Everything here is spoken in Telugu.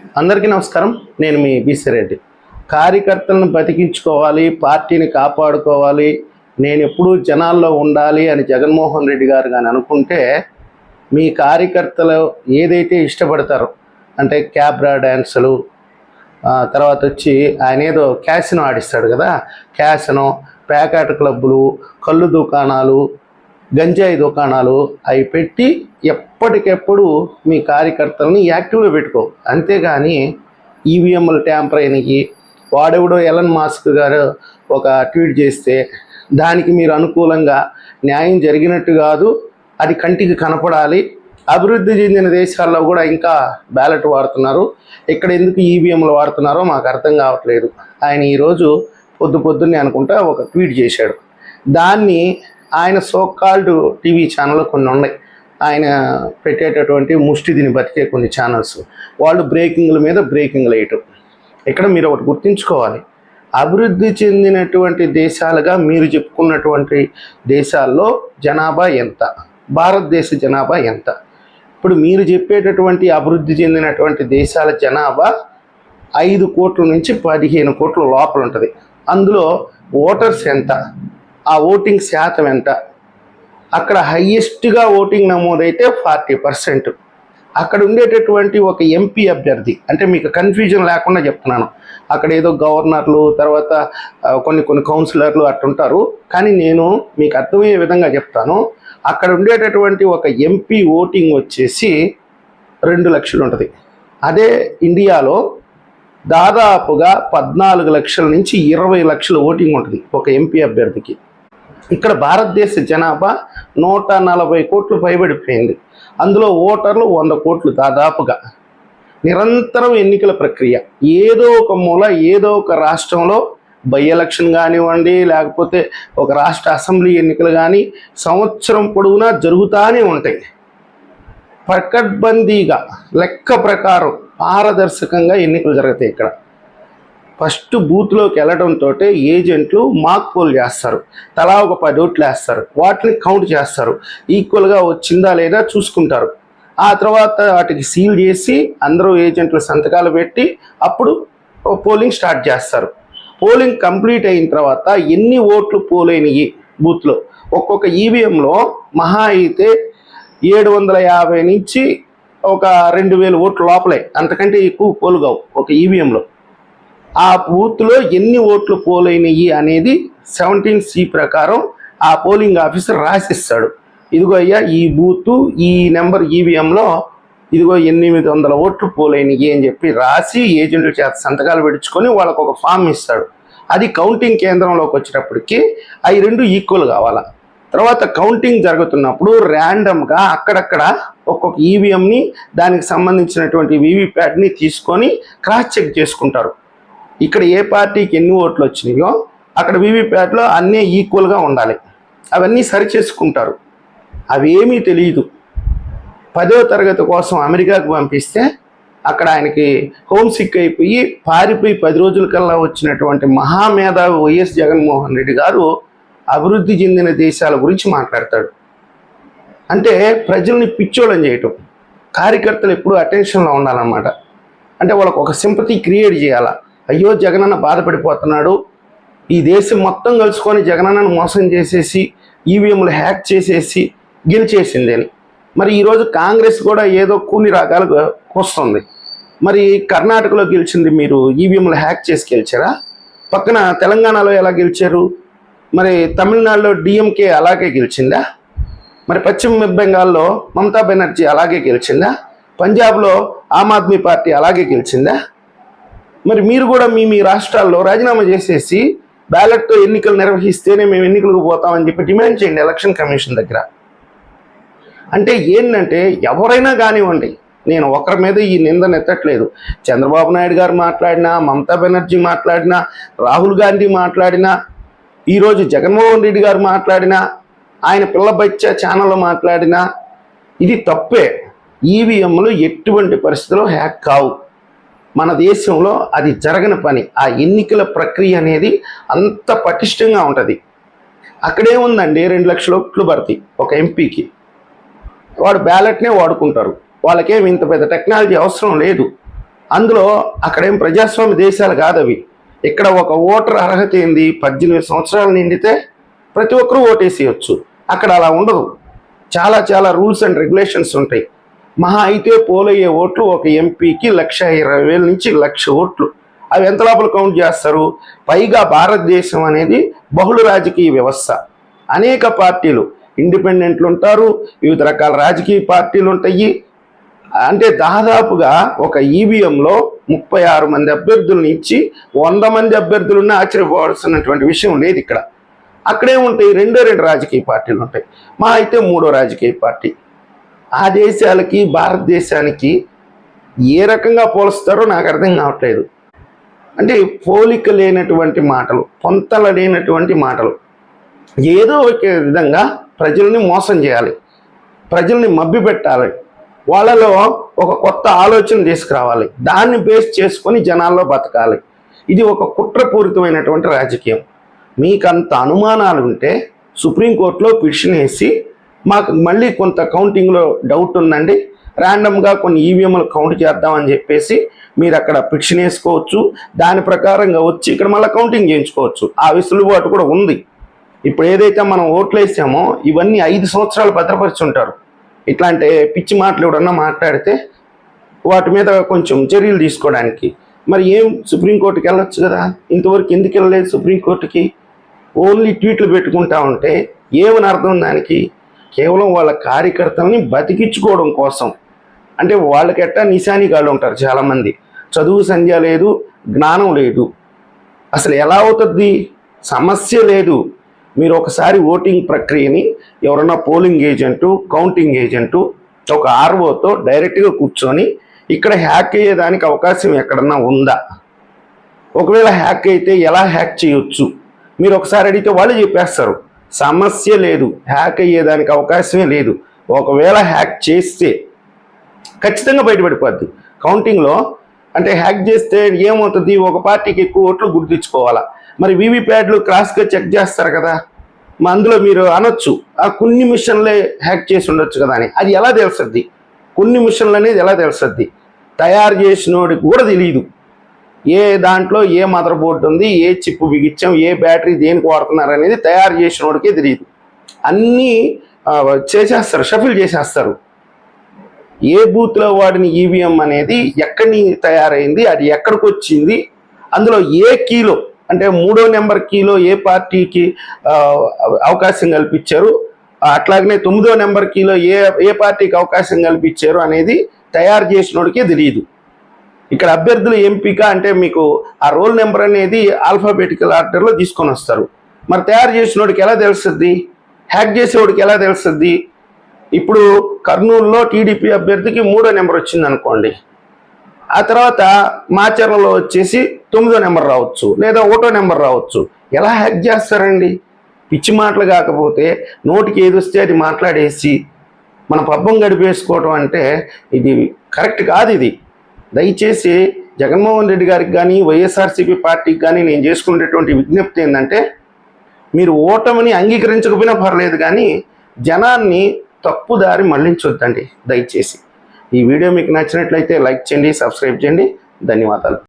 అందరికీ నమస్కారం. నేను మీ బీసీ రెడ్డి. కార్యకర్తలను బతికించుకోవాలి పార్టీని కాపాడుకోవాలి నేను ఎప్పుడూ జనాల్లో ఉండాలి అని జగన్మోహన్ రెడ్డి గారు కానీ అనుకుంటే మీ కార్యకర్తలు ఏదైతే ఇష్టపడతారో అంటే క్యాబ్రా డ్యాన్సులు తర్వాత వచ్చి ఆయన ఏదో క్యాసినో ఆడిస్తాడు కదా క్యాసినో ప్యాకెట్ క్లబ్బులు కళ్ళు దుకాణాలు గంజాయి దుకాణాలు అవి పెట్టి ఎప్పటికెప్పుడు మీ కార్యకర్తలని యాక్టివ్గా పెట్టుకో. అంతేగాని ఈవీఎంల అయినకి వాడెవడో ఎలన్ మాస్క్ గారు ఒక ట్వీట్ చేస్తే దానికి మీరు అనుకూలంగా న్యాయం జరిగినట్టు కాదు అది కంటికి కనపడాలి. అభివృద్ధి చెందిన దేశాల్లో కూడా ఇంకా బ్యాలెట్ వాడుతున్నారు. ఇక్కడ ఎందుకు ఈవీఎంలు వాడుతున్నారో మాకు అర్థం కావట్లేదు. ఆయన ఈరోజు పొద్దు పొద్దున్నే అనుకుంటా ఒక ట్వీట్ చేశాడు. దాన్ని ఆయన సోకాల్డ్ టీవీ ఛానల్ కొన్ని ఉన్నాయి. ఆయన పెట్టేటటువంటి ముష్టిదిని బతికే కొన్ని ఛానల్స్ వాళ్ళు బ్రేకింగ్ల మీద బ్రేకింగ్లు వేయటం. ఇక్కడ మీరు ఒకటి గుర్తుంచుకోవాలి. అభివృద్ధి చెందినటువంటి దేశాలుగా మీరు చెప్పుకున్నటువంటి దేశాల్లో జనాభా ఎంత? భారతదేశ జనాభా ఎంత? ఇప్పుడు మీరు చెప్పేటటువంటి అభివృద్ధి చెందినటువంటి దేశాల జనాభా ఐదు కోట్ల నుంచి పదిహేను కోట్ల లోపల ఉంటుంది. అందులో ఓటర్స్ ఎంత? ఆ ఓటింగ్ శాతం ఎంత? అక్కడ హయ్యెస్ట్గా ఓటింగ్ నమోదైతే ఫార్టీ పర్సెంట్ అక్కడ ఉండేటటువంటి ఒక ఎంపీ అభ్యర్థి అంటే మీకు కన్ఫ్యూజన్ లేకుండా చెప్తున్నాను. అక్కడ ఏదో గవర్నర్లు తర్వాత కొన్ని కొన్ని కౌన్సిలర్లు అట్టుంటారు కానీ నేను మీకు అర్థమయ్యే విధంగా చెప్తాను. అక్కడ ఉండేటటువంటి ఒక ఎంపీ ఓటింగ్ వచ్చేసి రెండు లక్షలు ఉంటుంది. అదే ఇండియాలో దాదాపుగా పద్నాలుగు లక్షల నుంచి ఇరవై లక్షల ఓటింగ్ ఉంటుంది ఒక ఎంపీ అభ్యర్థికి. ఇక్కడ భారతదేశ జనాభా నూట నలభై కోట్లు పైబడిపోయింది. అందులో ఓటర్లు వంద కోట్లు దాదాపుగా. నిరంతరం ఎన్నికల ప్రక్రియ. ఏదో ఒక మూల ఏదో ఒక రాష్ట్రంలో బై ఎలక్షన్ కానివ్వండి లేకపోతే ఒక రాష్ట్ర అసెంబ్లీ ఎన్నికలు కానీ సంవత్సరం పొడవునా జరుగుతూనే ఉంటాయి. పకడ్బందీగా లెక్క ప్రకారం పారదర్శకంగా ఎన్నికలు జరుగుతాయి ఇక్కడ. ఫస్ట్ బూత్లోకి వెళ్ళడంతో ఏజెంట్లు మాక్ పోల్ చేస్తారు. తలా ఒక పది ఓట్లు వేస్తారు. వాటిని కౌంట్ చేస్తారు. ఈక్వల్గా వచ్చిందా లేదా చూసుకుంటారు. ఆ తర్వాత వాటికి సీల్ చేసి అందరూ ఏజెంట్లు సంతకాలు పెట్టి అప్పుడు పోలింగ్ స్టార్ట్ చేస్తారు. పోలింగ్ కంప్లీట్ అయిన తర్వాత ఎన్ని ఓట్లు పోలైనవి బూత్లో? ఒక్కొక్క ఈవీఎంలో మహా అయితే ఏడు వందల యాభై నుంచి ఒక రెండు వేల ఓట్లు లోపలే. అంతకంటే ఎక్కువ పోలుగావు ఒక ఈవీఎంలో. ఆ బూత్లో ఎన్ని ఓట్లు పోలైనవి అనేది సెవెంటీన్ సి ప్రకారం ఆ పోలింగ్ ఆఫీసర్ రాసిస్తాడు. ఇదిగో అయ్యా ఈ బూత్ ఈ నెంబర్ ఈవీఎంలో ఇదిగో ఎనిమిది వందల ఓట్లు పోలైనవి అని చెప్పి రాసి ఏజెంట్ల చేత సంతకాలు పెడుచుకొని వాళ్ళకు ఒక ఫామ్ ఇస్తాడు. అది కౌంటింగ్ కేంద్రంలోకి వచ్చేటప్పటికి అవి రెండు ఈక్వల్ కావాలా? తర్వాత కౌంటింగ్ జరుగుతున్నప్పుడు ర్యాండమ్గా అక్కడక్కడ ఒక్కొక్క ఈవీఎంని దానికి సంబంధించినటువంటి వీవీప్యాట్ని తీసుకొని క్రాస్ చెక్ చేసుకుంటారు. ఇక్కడ ఏ పార్టీకి ఎన్ని ఓట్లు వచ్చినాయో అక్కడ వీవీప్యాట్లో అన్నీ ఈక్వల్గా ఉండాలి. అవన్నీ సరి చేసుకుంటారు అవేమీ తెలియదు. పదో తరగతి కోసం అమెరికాకు పంపిస్తే అక్కడ ఆయనకి హోమ్ సిక్ అయిపోయి పారిపోయి పది రోజుల కల్లా వచ్చినటువంటి మహామేధావి వైఎస్ జగన్మోహన్ రెడ్డి గారు అభివృద్ధి చెందిన దేశాల గురించి మాట్లాడతాడు. అంటే ప్రజల్ని పిచ్చోళం చేయటం. కార్యకర్తలు ఎప్పుడూ అటెన్షన్లో ఉండాలన్నమాట. అంటే వాళ్ళకు ఒక సింపతి క్రియేట్ చేయాలా? అయ్యో జగనన్న బాధపడిపోతున్నాడు. ఈ దేశం మొత్తం కలుసుకొని జగనన్నను మోసం చేసేసి ఈవీఎంలు హ్యాక్ చేసేసి గెలిచేసింది. అని మరి ఈరోజు కాంగ్రెస్ కూడా ఏదో కూని రకాలుగా వస్తుంది మరి కర్ణాటకలో గెలిచింది మీరు ఈవీఎంలు హ్యాక్ చేసి గెలిచారా? పక్కన తెలంగాణలో ఎలా గెలిచారు? మరి తమిళనాడులో డిఎంకే అలాగే గెలిచిందా? మరి పశ్చిమ బెంగాల్లో మమతా బెనర్జీ అలాగే గెలిచిందా? పంజాబ్లో ఆమ్ ఆద్మీ పార్టీ అలాగే గెలిచిందా? మరి మీరు కూడా మీ మీ రాష్ట్రాల్లో రాజీనామా చేసేసి బ్యాలెట్తో ఎన్నికలు నిర్వహిస్తేనే మేము ఎన్నికలకు పోతామని చెప్పి డిమాండ్ చేయండి ఎలక్షన్ కమిషన్ దగ్గర. అంటే ఏంటంటే ఎవరైనా కానివ్వండి నేను ఒకరి మీద ఈ నిందనెత్తట్లేదు చంద్రబాబు నాయుడు గారు మాట్లాడినా మమతా బెనర్జీ మాట్లాడినా రాహుల్ గాంధీ మాట్లాడినా ఈరోజు జగన్మోహన్ రెడ్డి గారు మాట్లాడినా ఆయన పిల్ల బచ్చ ఛానల్లో మాట్లాడినా ఇది తప్పే. ఈవీఎంలు ఎటువంటి పరిస్థితుల్లో హ్యాక్ కావు. మన దేశంలో అది జరగని పని. ఆ ఎన్నికల ప్రక్రియ అనేది అంత పటిష్టంగా ఉంటుంది. అక్కడే ఉందండి రెండు లక్షల ఓట్లు భర్తీ ఒక ఎంపీకి. వాడు బ్యాలెట్నే వాడుకుంటారు. వాళ్ళకేం ఇంత పెద్ద టెక్నాలజీ అవసరం లేదు. అందులో అక్కడేం ప్రజాస్వామ్య దేశాలు కాదు అవి ఇక్కడ ఒక ఓటర్ అర్హత ఏంది? పద్దెనిమిది సంవత్సరాలు నిండితే ప్రతి ఒక్కరూ ఓటేసేయచ్చు. అక్కడ అలా ఉండదు. చాలా చాలా రూల్స్ అండ్ రెగ్యులేషన్స్ ఉంటాయి. మహా అయితే పోలయ్యే ఓట్లు ఒక ఎంపీకి లక్ష ఇరవై వేల నుంచి లక్ష ఓట్లు. అవి ఎంత లోపల కౌంట్ చేస్తారు? పైగా భారతదేశం అనేది బహుళ రాజకీయ వ్యవస్థ. అనేక పార్టీలు ఇండిపెండెంట్లు ఉంటారు వివిధ రకాల రాజకీయ పార్టీలు ఉంటాయి. అంటే దాదాపుగా ఒక ఈవీఎంలో ముప్పై ఆరు మంది అభ్యర్థుల నుంచి వంద మంది అభ్యర్థులున్న ఆశ్చర్యపోవాల్సినటువంటి విషయం లేదు ఇక్కడ. అక్కడే ఉంటాయి రెండో రెండు రాజకీయ పార్టీలు ఉంటాయి. మా అయితే మూడో రాజకీయ పార్టీ. ఆ దేశాలకి భారతదేశానికి ఏ రకంగా పోలుస్తారో నాకు అర్థం కావట్లేదు. అంటే పోలిక లేనటువంటి మాటలు పొంతల లేనటువంటి మాటలు. ఏదో ఒక విధంగా ప్రజల్ని మోసం చేయాలి. ప్రజల్ని మబ్బి పెట్టాలి వాళ్ళలో ఒక కొత్త ఆలోచన తీసుకురావాలి. దాన్ని బేస్ చేసుకొని జనాల్లో బతకాలి. ఇది ఒక కుట్రపూరితమైనటువంటి రాజకీయం. మీకు అంత అనుమానాలు ఉంటే సుప్రీంకోర్టులో పిటిషన్ వేసి మాకు మళ్ళీ కొంత కౌంటింగ్లో డౌట్ ఉందండి. ర్యాండమ్గా కొన్ని ఈవీఎంలు కౌంట్ చేద్దామని చెప్పేసి మీరు అక్కడ ఫిక్షన్ వేసుకోవచ్చు. దాని ప్రకారంగా వచ్చి ఇక్కడ మళ్ళీ కౌంటింగ్ చేయించుకోవచ్చు. ఆ వెసులుబాటు కూడా ఉంది. ఇప్పుడు ఏదైతే మనం ఓట్లు వేసామో ఇవన్నీ ఐదు సంవత్సరాలు భద్రపరిచి ఉంటారు ఇట్లాంటి పిచ్చి మాటలు ఎవడన్నా మాట్లాడితే వాటి మీద కొంచెం చర్యలు తీసుకోవడానికి. మరి ఏం సుప్రీంకోర్టుకి వెళ్ళొచ్చు కదా? ఇంతవరకు ఎందుకు వెళ్ళలేదు సుప్రీంకోర్టుకి ఓన్లీ ట్వీట్లు పెట్టుకుంటా ఉంటే ఏమని అర్థం దానికి? కేవలం వాళ్ళ కార్యకర్తల్ని బతికించుకోవడం కోసం. అంటే వాళ్ళకెట్ట నిశానిగాళ్ళు ఉంటారు చాలామంది. చదువు సంధ్య లేదు జ్ఞానం లేదు. అసలు ఎలా అవుతుంది? సమస్య లేదు. మీరు ఒకసారి ఓటింగ్ ప్రక్రియని ఎవరన్నా పోలింగ్ ఏజెంటు కౌంటింగ్ ఏజెంటు ఒక ఆర్ఓతో డైరెక్ట్గా కూర్చొని ఇక్కడ హ్యాక్ అయ్యేదానికి అవకాశం ఎక్కడన్నా ఉందా? ఒకవేళ హ్యాక్ అయితే ఎలా హ్యాక్ చేయొచ్చు? మీరు ఒకసారి అడిగితే వాళ్ళు చెప్పేస్తారు. సమస్య లేదు. హ్యాక్ అయ్యేదానికి అవకాశమే లేదు. ఒకవేళ హ్యాక్ చేస్తే ఖచ్చితంగా బయటపడిపోద్ది. కౌంటింగ్లో అంటే హ్యాక్ చేస్తే ఏమవుతుంది? ఒక పార్టీకి ఎక్కువ ఓట్లు గుర్తించుకోవాలా మరి వీవీప్యాడ్లు క్రాస్గా చెక్ చేస్తారు కదా? మా అందులో మీరు అనొచ్చు. ఆ కొన్ని మిషన్లే హ్యాక్ చేసి ఉండొచ్చు కదా అని. అది ఎలా తెలుస్తుంది? కొన్ని మిషన్లు అనేది ఎలా తెలుస్తుంది? తయారు చేసినోడికి కూడా తెలియదు ఏ దాంట్లో ఏ మదర్ బోర్డు ఉంది ఏ చిప్ బిగించాం ఏ బ్యాటరీ దేనికి వాడుతున్నారు అనేది తయారు చేసిన వాడికే తెలియదు అన్నీ చేసేస్తారు షఫిల్ చేసేస్తారు. ఏ బూత్లో వాడిన ఈవీఎం అనేది ఎక్కడి తయారైంది అది ఎక్కడికి వచ్చింది అందులో ఏ కీలో అంటే మూడో నెంబర్ కీలో ఏ పార్టీకి అవకాశం కల్పించారు అట్లాగనే తొమ్మిదో నెంబర్ కీలో ఏ ఏ పార్టీకి అవకాశం కల్పించారు అనేది తయారు చేసినోడికే తెలియదు ఇక్కడ అభ్యర్థుల ఎంపిక అంటే మీకు ఆ రోల్ నెంబర్ అనేది ఆల్ఫాబెటికల్ ఆర్డర్లో తీసుకొని వస్తారు. మరి తయారు చేసినోడికి ఎలా తెలుస్తుంది? హ్యాక్ చేసేవాడికి ఎలా తెలుస్తుంది? ఇప్పుడు కర్నూలులో టీడీపీ అభ్యర్థికి మూడో నెంబర్ వచ్చింది అనుకోండి. ఆ తర్వాత మాచర్లలో వచ్చేసి తొమ్మిదో నెంబర్ రావచ్చు లేదా ఒకటో నెంబర్ రావచ్చు. ఎలా హ్యాక్ చేస్తారండి? పిచ్చి మాటలు కాకపోతే నోటికి ఏది వస్తే అది మాట్లాడేసి మన పబ్బం గడిపేసుకోవటం అంటే ఇది కరెక్ట్ కాదు ఇది. దయచేసి జగన్మోహన్ రెడ్డి గారికి కానీ వైఎస్ఆర్సీపీ పార్టీకి కానీ నేను చేసుకునేటువంటి విజ్ఞప్తి ఏంటంటే మీరు ఓటమిని అంగీకరించకపోయినా పర్లేదు కానీ జనాన్ని తప్పుదారి మళ్ళించొద్దండి. దయచేసి ఈ వీడియో మీకు నచ్చినట్లయితే లైక్ చేయండి సబ్స్క్రైబ్ చేయండి. ధన్యవాదాలు.